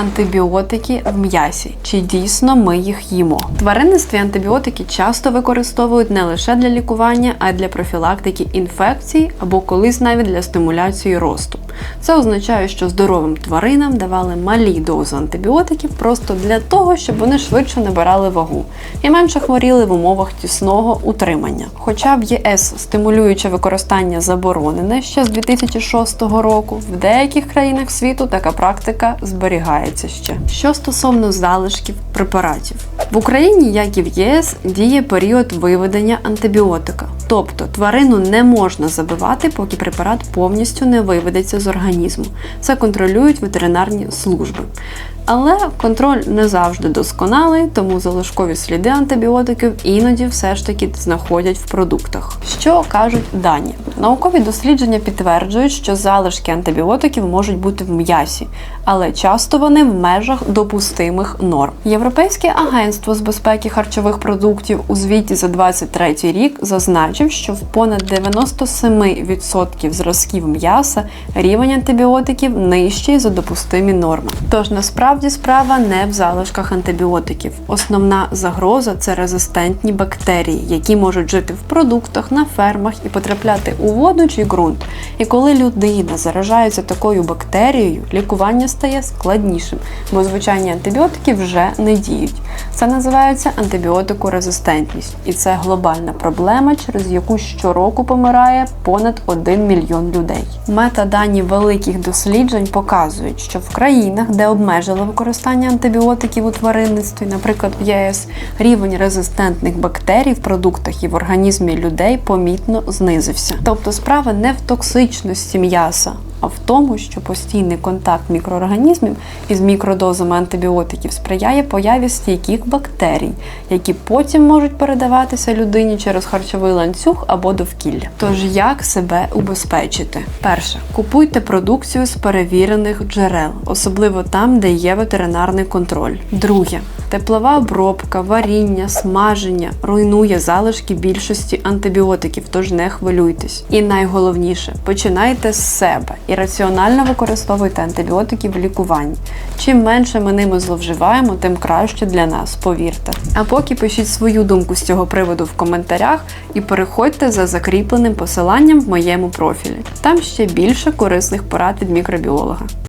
Антибіотики в м'ясі. Чи дійсно ми їх їмо? В тваринництві антибіотики часто використовують не лише для лікування, а й для профілактики інфекцій або колись навіть для стимуляції росту. Це означає, що здоровим тваринам давали малі дози антибіотиків просто для того, щоб вони швидше набирали вагу і менше хворіли в умовах тісного утримання. Хоча в ЄС стимулююче використання заборонене ще з 2006 року, в деяких країнах світу така практика зберігається ще. Що стосовно залишків препаратів, в Україні, як і в ЄС, діє період виведення антибіотика. Тобто тварину не можна забивати, поки препарат повністю не виведеться з організму. Це контролюють ветеринарні служби. Але контроль не завжди досконалий, тому залишкові сліди антибіотиків іноді все ж таки знаходять в продуктах. Що кажуть дані? Наукові дослідження підтверджують, що залишки антибіотиків можуть бути в м'ясі, але часто вони в межах допустимих норм. Європейське агентство з безпеки харчових продуктів у звіті за 23 рік зазначив, що в понад 97% зразків м'яса рівень антибіотиків нижчий за допустимі норми. Тож насправді справа не в залишках антибіотиків. Основна загроза це резистентні бактерії, які можуть жити в продуктах, на фермах і потрапляти у воду чи ґрунт. І коли людина заражається такою бактерією, лікування стає складнішим, бо звичайні антибіотики вже не діють. Це називається антибіотикорезистентність, і це глобальна проблема, через яку щороку помирає понад 1 мільйон людей. Метадані великих досліджень показують, що в країнах, де обмежили використання антибіотиків у тваринництві, наприклад в ЄС, рівень резистентних бактерій в продуктах і в організмі людей помітно знизився. Тобто справа не в токсичності м'яса, а в тому, що постійний контакт мікроорганізмів із мікродозами антибіотиків сприяє появі стійких бактерій, які потім можуть передаватися людині через харчовий ланцюг або довкілля. Тож як себе убезпечити? Перше, купуйте продукцію з перевірених джерел, особливо там, де є ветеринарний контроль. Друге. Теплова обробка, варіння, смаження руйнує залишки більшості антибіотиків, тож не хвилюйтесь. І найголовніше, починайте з себе і раціонально використовуйте антибіотики в лікуванні. Чим менше ми ними зловживаємо, тим краще для нас, повірте. А поки пишіть свою думку з цього приводу в коментарях і переходьте за закріпленим посиланням в моєму профілі. Там ще більше корисних порад від мікробіолога.